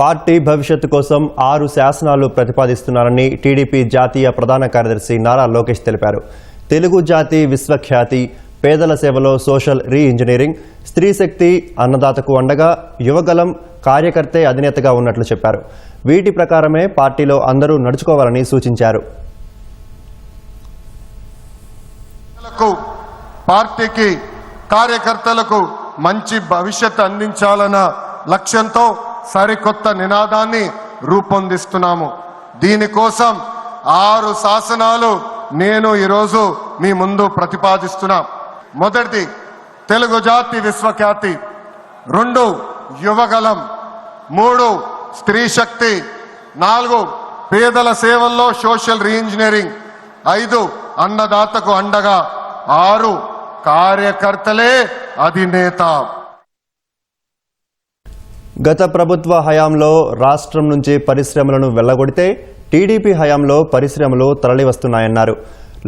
Party భవిష్యత్తు కోసం ఆరు శాసనాలు ప్రతిపాదిస్తున్నారని టీడీపీ జాతీయ ప్రధాన కార్యదర్శి నారా లోకేష్ తెలిపారు. తెలుగు జాతి విశ్వఖ్యాతి పేదల సేవలో సోషల్ రీ ఇంజనీరింగ్ స్త్రీ శక్తి అన్నదాతకు అండగా యువగలం కార్యకర్తే అధినేతగా ఉన్నట్లు చెప్పారు. వీటి ప్రకారమే పార్టీలో అందరూ నడుచుకోవాలని సూచించారు. పార్టీకి కార్యకర్తలకు మంచి భవిష్యత్ అందించాలన్న లక్ష్యంతో సరికొత్త నినాదాన్ని రూపొందిస్తున్నాము. దీనికోసం ఆరు శాసనాలు నేను ఈరోజు మీ ముందు ప్రతిపాదిస్తున్నా. మొదటిది తెలుగు జాతి విశ్వఖ్యాతి. రెండు యువగలం మూడు స్త్రీ శక్తి. నాలుగు పేదల సేవల్లో సోషల్ రీఇంజనీరింగ్. ఐదు అన్నదాతకు అండగా. ఆరు కార్యకర్తలే అధినేత. గత ప్రభుత్వ హయాంలో రాష్ట్రం నుంచి పరిశ్రమలను వెళ్ళగొడితే టీడీపీ హయాంలో పరిశ్రమలు తరలివస్తున్నాయన్నారు.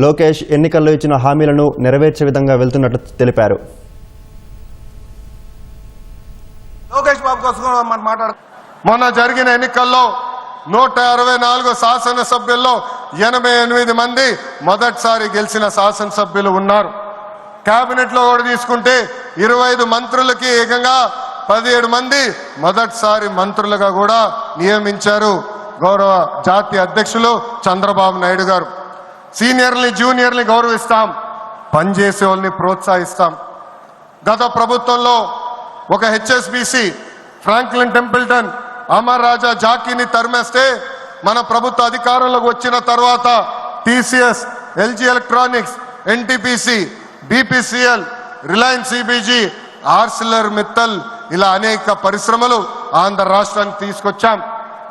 లోకేష్ ఎన్నికల్లో ఇచ్చిన హామీలను నెరవేర్చే విధంగా వెళ్తున్నట్లు తెలిపారు. లోకేష్ బాబు కోసం మనం మాట్లాడు మొన్న జరిగిన ఎన్నికల్లో నూట అరవై నాలుగు శాసనసభ్యుల్లో ఎనభై ఎనిమిది మంది మొదటిసారి గెలిచిన శాసనసభ్యులు ఉన్నారు. కేబినెట్లో కూడా తీసుకుంటే ఇరవై ఐదు మంత్రులకి ఏకంగా పదిహేడు మంది మొదటిసారి మంత్రులుగా కూడా నియమించారు గౌరవ జాతీయ అధ్యక్షులు చంద్రబాబు నాయుడు గారు. సీనియర్ని జూనియర్ని గౌరవిస్తాం. పనిచేసే వాళ్ళని ప్రోత్సహిస్తాం. గత ప్రభుత్వంలో ఒక HSBC Franklin Templeton Amar Raja జాకీని తరిమేస్తే మన ప్రభుత్వ అధికారంలోకి వచ్చిన తర్వాత TCS LG electronics NTPC BPCL Reliance CBG Arcelor Mittal ఇలా అనేక పరిశ్రమలు ఆంధ్ర రాష్ట్రానికి తీసుకొచ్చాం.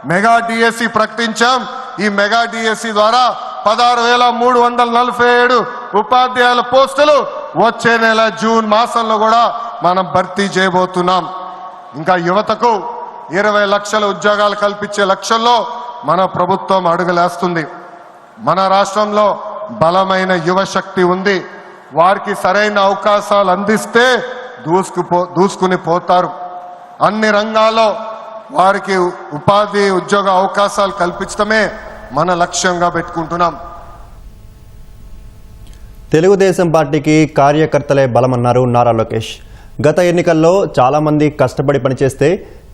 మెగా డిఎస్సి ప్రకటించాం. ఈ మెగా డిఎస్సి ద్వారా పదహారు వేల మూడు వందల నలభై ఏడు ఉపాధ్యాయుల పోస్టులు వచ్చే నెల జూన్ మాసంలో కూడా మనం భర్తీ చేయబోతున్నాం. ఇంకా యువతకు ఇరవై లక్షల ఉద్యోగాలు కల్పించే లక్ష్యంలో మన ప్రభుత్వం అడుగులేస్తుంది. మన రాష్ట్రంలో బలమైన యువశక్తి ఉంది. వారికి సరైన అవకాశాలు అందిస్తే దూసుకుపో దూసుకుని పోతారు. అన్ని రంగాల్లో వారికి ఉపాధి ఉద్యోగ అవకాశాలు కల్పించడమే మన లక్ష్యంగా పెట్టుకుంటున్నాం. తెలుగుదేశం పార్టీకి కార్యకర్తలే బలమన్నారు నారా లోకేష్. గత ఎన్నికల్లో చాలామంది కష్టపడి పనిచేస్తే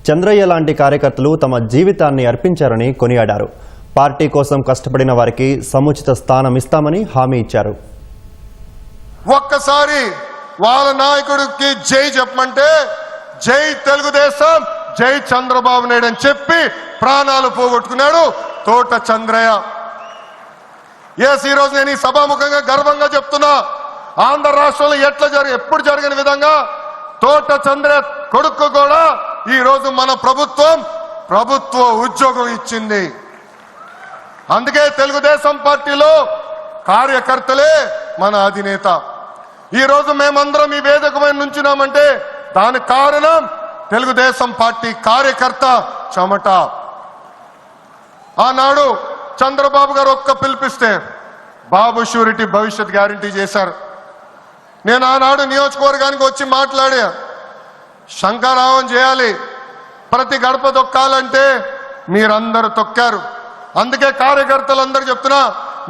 చంద్రయ్య లాంటి కార్యకర్తలు తమ జీవితాన్ని అర్పించారని కొనియాడారు. పార్టీ కోసం కష్టపడిన వారికి సముచిత స్థానం ఇస్తామని హామీ ఇచ్చారు. ఒక్కసారి వాళ్ళ నాయకుడికి జై చెప్పమంటే జై తెలుగుదేశం జై చంద్రబాబు నాయుడు అని చెప్పి ప్రాణాలు పోగొట్టుకున్నాడు తోట చంద్రయ్య. ఎస్ ఈ రోజు నేను ఈ సభాముఖంగా గర్వంగా చెప్తున్నా. ఆంధ్ర రాష్ట్రంలో ఎట్లా జరిగి ఎప్పుడు జరిగిన విధంగా తోట చంద్రయ్య కొడుకు కూడా ఈ రోజు మన ప్రభుత్వం ప్రభుత్వ ఉద్యోగం ఇచ్చింది. అందుకే తెలుగుదేశం పార్టీలో కార్యకర్తలే మన అధినేత. ఈరోజు మేమందరం ఈ వేదిక మీద నుంచున్నామంటే దాని కారణం తెలుగుదేశం పార్టీ కార్యకర్త చెమట. ఆనాడు చంద్రబాబు గారు ఒక్క పిలిపిస్తే బాబు షూరిటీ భవిష్యత్ గ్యారంటీ చేశారు. నేను ఆనాడు నియోజకవర్గానికి వచ్చి మాట్లాడా శంకరావం చేయాలి. ప్రతి గడప తొక్కాలంటే మీరందరూ తొక్కారు. అందుకే కార్యకర్తలందరూ చెప్తున్నా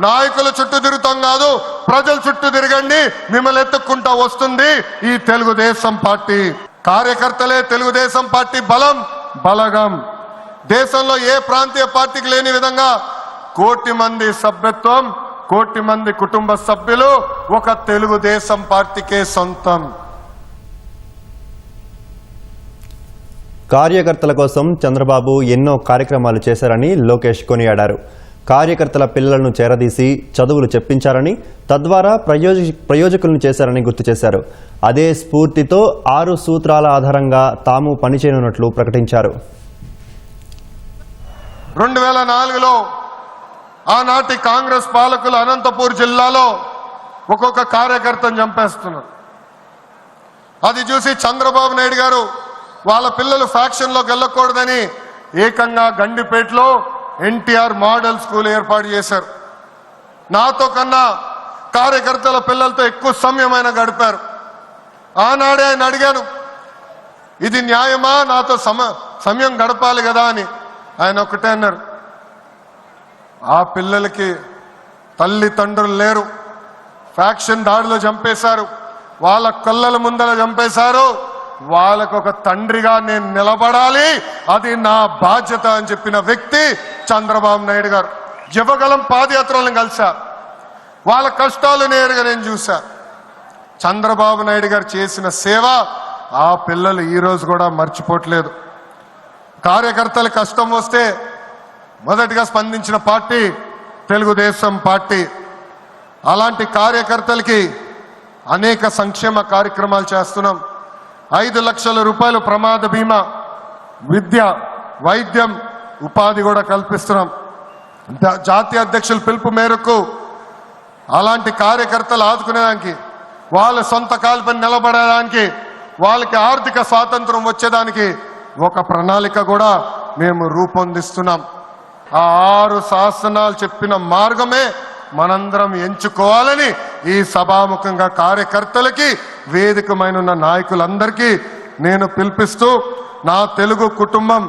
నాయకుల చుట్టూ తిరుగుతాం కాదు ప్రజల చుట్టూ తిరగండి మిమ్మల్ని ఎత్తుక్కుంటా వస్తుంది ఈ తెలుగుదేశం పార్టీ. కార్యకర్తలే తెలుగుదేశం పార్టీ బలం బలగం. దేశంలో ఏ ప్రాంతీయ పార్టీకి లేని విధంగా కోటి మంది సభ్యత్వం కోటి మంది కుటుంబ సభ్యులు ఒక తెలుగుదేశం పార్టీకే సొంతం. కార్యకర్తల కోసం చంద్రబాబు ఎన్నో కార్యక్రమాలు చేశారని లోకేష్ కొనియాడారు. కార్యకర్తల పిల్లలను చేరదీసి చదువులు చెప్పించారని తద్వారా ప్రయోజ ప్రయోజకులను చేశారని గుర్తు చేశారు. అదే స్ఫూర్తితో ఆరు సూత్రాల ఆధారంగా తాము పనిచేయనున్నట్లు ప్రకటించారు. రెండు వేల నాలుగులో ఆనాటి కాంగ్రెస్ పాలకులు అనంతపూర్ జిల్లాలో ఒక్కొక్క కార్యకర్తను చంపేస్తున్నారు. అది చూసి చంద్రబాబు నాయుడు గారు వాళ్ళ పిల్లలు ఫ్యాక్షన్లోకి వెళ్ళకూడదని ఏకంగా గండిపేటలో ఎన్టీఆర్ మోడల్ స్కూల్ ఏర్పాటు చేశారు. నాతో కన్నా కార్యకర్తల పిల్లలతో ఎక్కువ సమయం ఆయన గడిపారు. ఆనాడే ఆయన అడిగాను ఇది న్యాయమా? నాతో సమ సమయం గడపాలి కదా అని. ఆయన ఒకటే అన్నారు ఆ పిల్లలకి తల్లిదండ్రులు లేరు. ఫ్యాక్షన్ దాడిలో చంపేశారు. వాళ్ళ కళ్ళల ముందర చంపేశారు. వాళ్ళకు ఒక తండ్రిగా నేను నిలబడాలి. అది నా బాధ్యత అని చెప్పిన వ్యక్తి చంద్రబాబు నాయుడు గారు. యువగలం పాదయాత్రలను కలిసా వాళ్ళ కష్టాలు నేరుగా నేను చూసా చంద్రబాబు నాయుడు గారు చేసిన సేవ ఆ పిల్లలు ఈరోజు కూడా మర్చిపోవట్లేదు. కార్యకర్తల కష్టం వస్తే మొదటిగా స్పందించిన పార్టీ తెలుగుదేశం పార్టీ. అలాంటి కార్యకర్తలకి అనేక సంక్షేమ కార్యక్రమాలు చేస్తున్నాం. ఐదు లక్షల రూపాయలు ప్రమాద బీమా విద్య వైద్యం ఉపాధి కూడా కల్పిస్తున్నాం. జాతీయ అధ్యక్షుల పిలుపు మేరకు అలాంటి కార్యకర్తలు ఆదుకునేదానికి వాళ్ళ సొంత కాల్పని నిలబడడానికి వాళ్ళకి ఆర్థిక స్వాతంత్రం వచ్చేదానికి ఒక ప్రణాళిక కూడా మేము రూపొందిస్తున్నాం. ఆ ఆరు శాసనాలు చెప్పిన మార్గమే మనందరం ఎంచుకోవాలని ఈ సభాముఖంగా కార్యకర్తలకి వేదికమైన ఉన్న నాయకులందరికీ నేను పిలిపిస్తూ నా తెలుగు కుటుంబం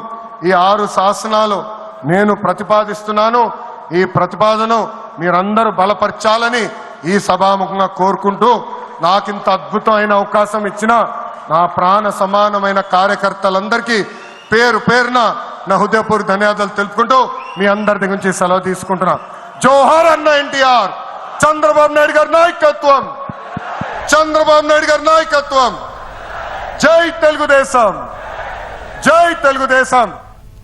ఈ ఆరు శాసనాలు నేను ప్రతిపాదిస్తున్నాను. ఈ ప్రతిపాదన మీరందరూ బలపరచాలని ఈ సభాముఖంగా కోరుకుంటూ నాకింత అద్భుతమైన అవకాశం ఇచ్చిన నా ప్రాణ సమానమైన కార్యకర్తలందరికీ పేరు పేరున నా హృదయపూర్వ ధన్యవాదాలు తెలుపుకుంటూ మీ అందరి దగ్గర నుంచి సెలవు తీసుకుంటున్నా. జోహార్ అన్న ఎన్టీఆర్ చంద్రబాబు నాయుడు గారి నాయకత్వం. చంద్రబాబు నాయుడు గారి నాయకత్వం. జై తెలుగుదేశం. జై తెలుగుదేశం.